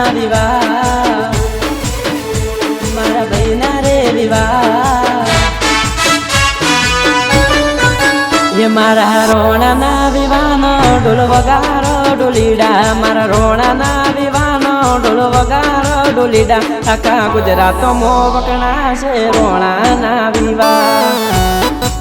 રોણાના વિવાહ મારા ભાઈના રે વિવાહ. એ મારા રોણાના વિવાનો ડોલ વગારો ડોલીડા મારા રોણાના વિવાનો ડોલ વગારો ડોલીડા આખા ગુજરાતમાં વકણા છે રોણાના વિવાહ.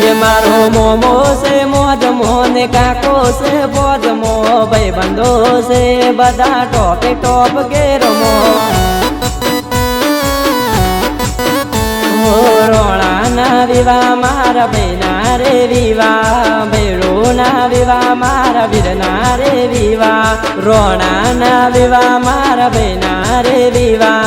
જે મારો મોમો છે, મોજ મોને કાકો છે, બોજ મો ભાઈ બંધો છે, બધા ટોપે ટોપ ગેરમો રોણાના વિવા મારા બહેના રે વિવાહ. ભેળોના વિવા મારા વીરના રે વિવાહ. રોણાના વિવા મારા બહેના રે વિવાહ.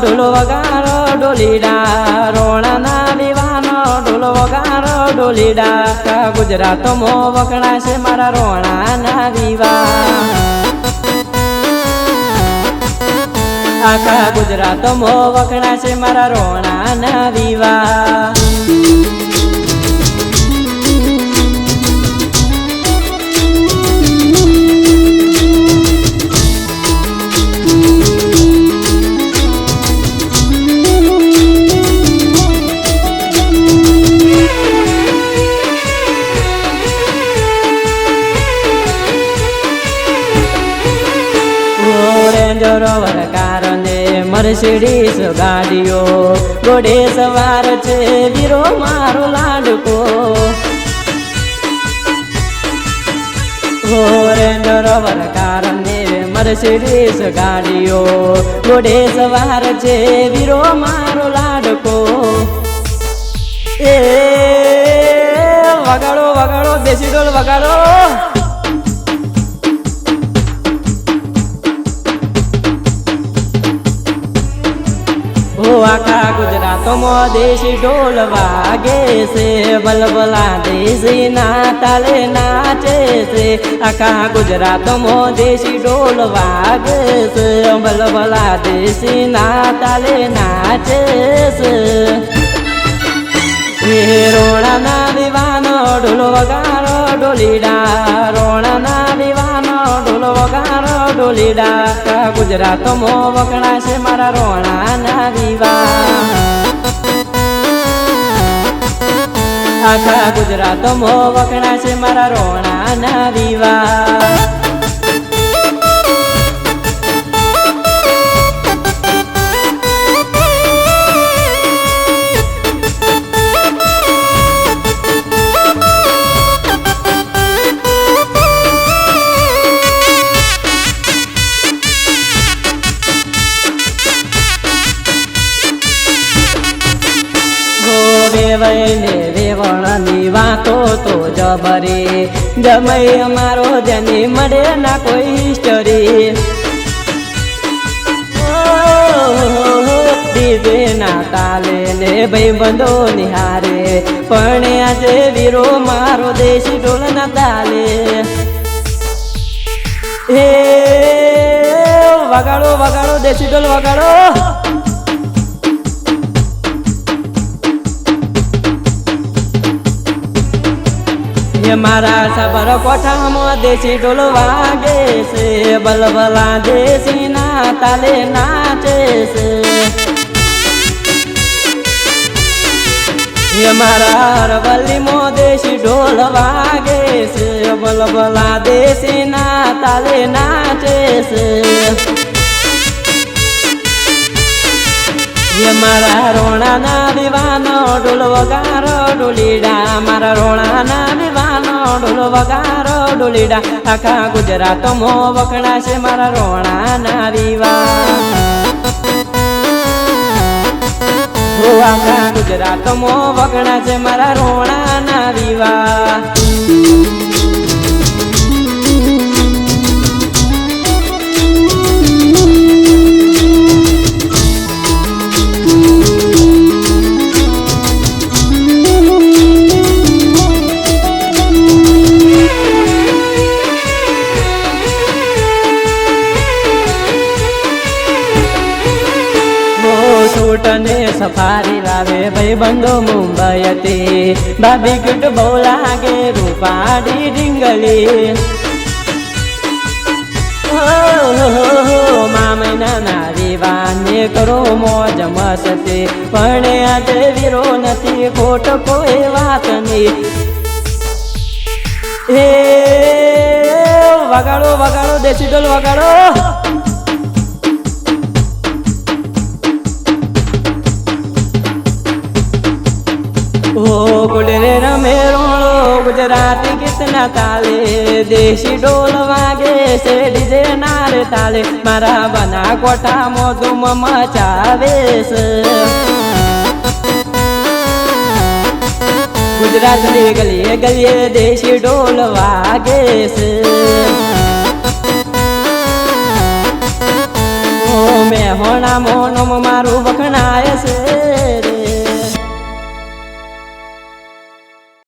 ઢોલો વગારો ડોલીડા, રોણાના દીવાનો ઢોલો વગારો ડોલીડા. ગુજરાતો ગુજરાતમાં છે મારા રોણાના દીવા. આખા વકણા છે મારા રોણાના વિવાહ રેન્જ રોવર કારણે મર્સિડીસ ગાડીઓ ઘોડે સવાર છે વીરો મારો લાડકો હો રેન્જ રોવર કારણે મર્સિડીસ ગાડીઓ ઘોડે સવાર છે વીરો મારો લાડકો એ વગાડો વગાડો દેશી ઢોલ વગાડો ઓ આખા ગુજરાતમાં દેશી ઢોલ વાગે છે, બલબલા દેશી ના તાલે નાચે છે. આખા ગુજરાતમાં દેશી ઢોલ વાગે છે, બલબલા દેશી ના તાલે નાચે છે. રોણાના વિવાનો ઢોલ વગાડો ઢોલીડા રોણાના ઢોલ ડોલીડા આખા ગુજરાતમાં છે મારા રોણાના વિવાહ આખા ગુજરાતમાં છે મારા રોણાના વિવાહ વેવઈને વેવણની વાતો તો જબરે જમઈ અમારો જને મળે ના કોઈ હિસ્ટરી ના તાલે ને ભાઈ બંધો નિહારે. પણ આજે વીરો મારો દેશી ઢોલ ના તાલે. હે, વગાડો વગાડો, દેશી ઢોલ વગાડો. એ મારા સબર કોઠામાં દેશી ઢોલ વાગે છે, બલબલા દેશી ના તાલે નાચે છે. મારા મો દેશી ઢોલ વાગે છે, બલબલા દેશી ના તાલે નાચે છે. મારા રોણાના વિવાનો ડોલ વગારો ડોલીડા મારા રોણાના વિવાનો ઢોલ વગારો, ડોલીડા, આખા ગુજરાતમાં વખણા છે મારા રોણા ના હો આખા ગુજરાતમાં વખણા છે મારા રોણાના વિવાહ સફારી લાવે ભાઈ બંધો હતી ભાભી ગુટ બહુ લાગે રૂપાડી ડીંગલી મામના નારી વાને કરો મોજ મસ્તી. પણ આજે વીરો નથી, ખોટ કોઈ વાત નહીં. એ વગાડો વગાડો, દેશી ઢોલ વગાડો. ગુજરાતી ગીતના તાલે દેશી ઢોલ વાગે છે ડીજે નાર તાલે મારા બના કોઠા મોધુમ મચાવે છે ગુજરાતની ગલીએ ગલીએ દેશી ઢોલ વાગે છે મેં હોણા મોનમ મારું વખણાય છે